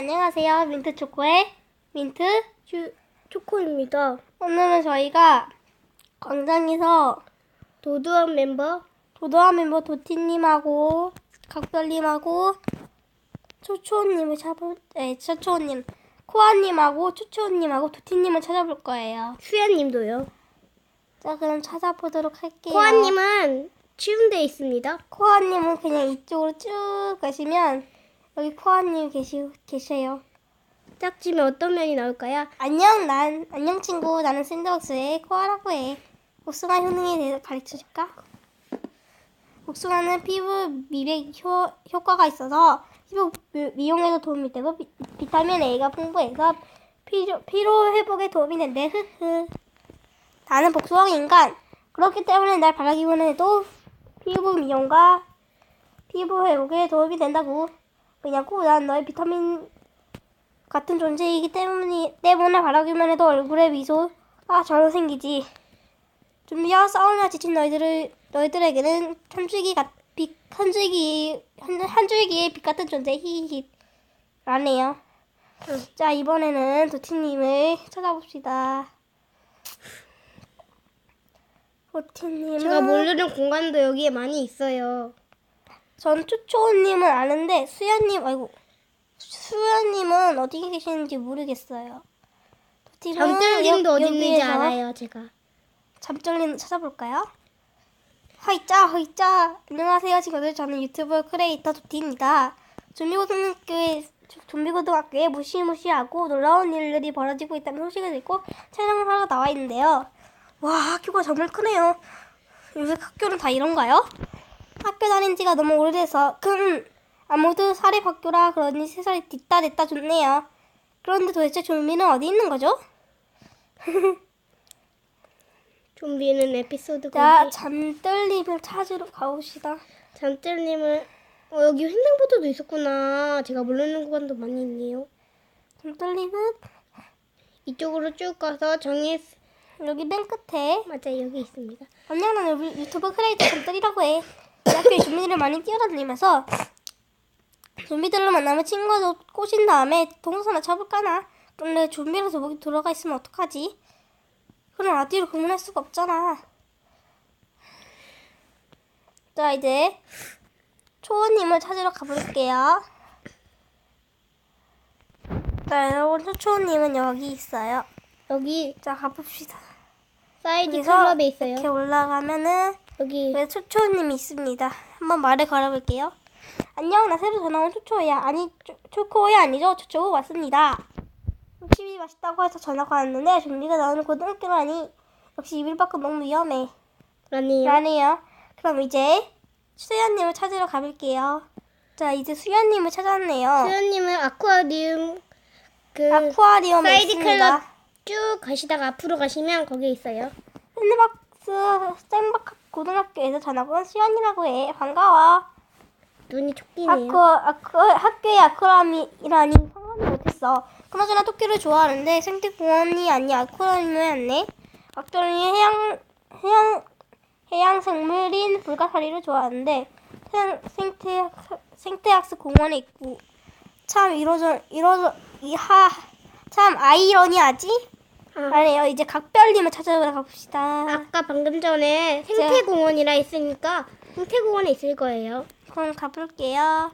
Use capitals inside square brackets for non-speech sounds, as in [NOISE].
안녕하세요. 민트 초코의 민트. 주, 초코입니다. 오늘은 저희가 광장에서 도두한 멤버 도도한 멤버 도티님하고 각별님하고 초초님을 찾아볼, 네, 초초님, 코아님하고 초초님하고 도티님을 찾아볼 거예요. 수야님도요. 자, 그럼 찾아보도록 할게요. 코아님은 치운데 있습니다. 코아님은 그냥 이쪽으로 쭉 가시면 여기 코아님 계시, 계세요. 짝지면 어떤 면이 나올까요? 안녕, 난 안녕 친구. 나는 샌드박스의 코아라고 해. 복숭아 효능에 대해서 가르쳐 줄까? 복숭아는 피부 미백 효, 효과가 있어서 피부 미- 미용에도 도움이 되고 비, 비타민 A가 풍부해서 피로, 피로 회복에 도움이 된대. 흐흐. 나는 복숭아 인간. 그렇기 때문에 날 바라기만 해도 피부 미용과 피부 회복에 도움이 된다고. 왜냐고 난 너의 비타민 같은 존재이기 때문이 때문에 바라기만 해도 얼굴에 미소가 잘 생기지. 준비와 싸우며 지친 너희들을 너희들에게는 한 줄기 같, 빛, 한 줄기 한, 한 줄기의 빛 같은 존재 히히히 라네요. 자 이번에는 도티님을 찾아봅시다. 도티님은 제가 모르는 공간도 여기에 많이 있어요. 전 추초님은 아는데 수연님 아이고 수연님은 어디 계시는지 모르겠어요. 잠들님도 여- 어디 있는지 알아요, 제가. 잠들님 찾아볼까요? 허이짜 허이짜 안녕하세요 친구들 저는 유튜브 크리에이터 도티입니다. 좀비고등학교에 좀비고등학교에 무시무시하고 놀라운 일들이 벌어지고 있다는 소식을 듣고 촬영을 하러 나와 있는데요. 와 학교가 정말 크네요. 요새 학교는 다 이런가요? 학교 다닌 지가 너무 오래돼서 금 아무도 사립 학교라 그러니 세살이 뒤따 됐다 좋네요. 그런데 도대체 좀비는 어디 있는 거죠? [LAUGHS] 좀비는 에피소드 자, 거기. 잠들님을 찾으러 가봅시다. 잠들님은 어, 여기 횡단보도도 있었구나. 제가 모르는 공간도 많이 있네요. 잠들님은 이쪽으로 쭉 가서 정해 여기 맨 끝에 맞아 여기 있습니다. 안녕 유- 유튜브 크리에이터 잠들이라고 해. 이 학교에 좀비들을 많이 뛰어다니면서 좀비들로 만나면 친구도 꼬신 다음에 동선을 쳐볼까나. 근데 좀비라서 목이 들어가 있으면 어떡하지? 그럼 라디오를 공문할 수가 없잖아. 자 이제 초원님을 찾으러 가볼게요. 자 여러분 초초원님은 여기 있어요. 여기 자 가봅시다. 사이드 여기서 클럽에 있어요. 이렇게 올라가면은 여기 네, 초초님이 있습니다. 한번 말을 걸어볼게요. 안녕, 나 새로 전화 온 초초야. 아니, 초, 초코야 아니죠? 초초 왔습니다. 집이 맛있다고 해서 전화가 왔는데 좀비가 나오는 고등학교라니 역시 이빌 밖은 너무 위험해. 라니요. 라네요. 그럼 이제 수연님을 찾으러 가볼게요. 자, 이제 수연님을 찾았네요. 수연님은 아쿠아리움 그 아쿠아리움에 사이드. 클럽 쭉 가시다가 앞으로 가시면 거기 있어요. 샌드박스 샌박 고등학교에서 전화가 온 수연이라고 해. 반가워. 눈이 촉기네요. 아쿠, 아쿠, 학교의 아쿠라미라니 상관이 못했어. 그나저나 토끼를 좋아하는데 생태공원이 아니 아쿠라미였네. 박정희 해양 해양 해양 생물인 불가사리를 좋아하는데 생, 생태 생태학습 공원에 있고 참 이러저 이러저 이하 참 아이러니하지? 아. 아니에요. 이제 각별님을 찾아보러 가봅시다. 아까 방금 전에 생태공원이라 했으니까 생태공원에 있을 거예요. 그럼 가볼게요.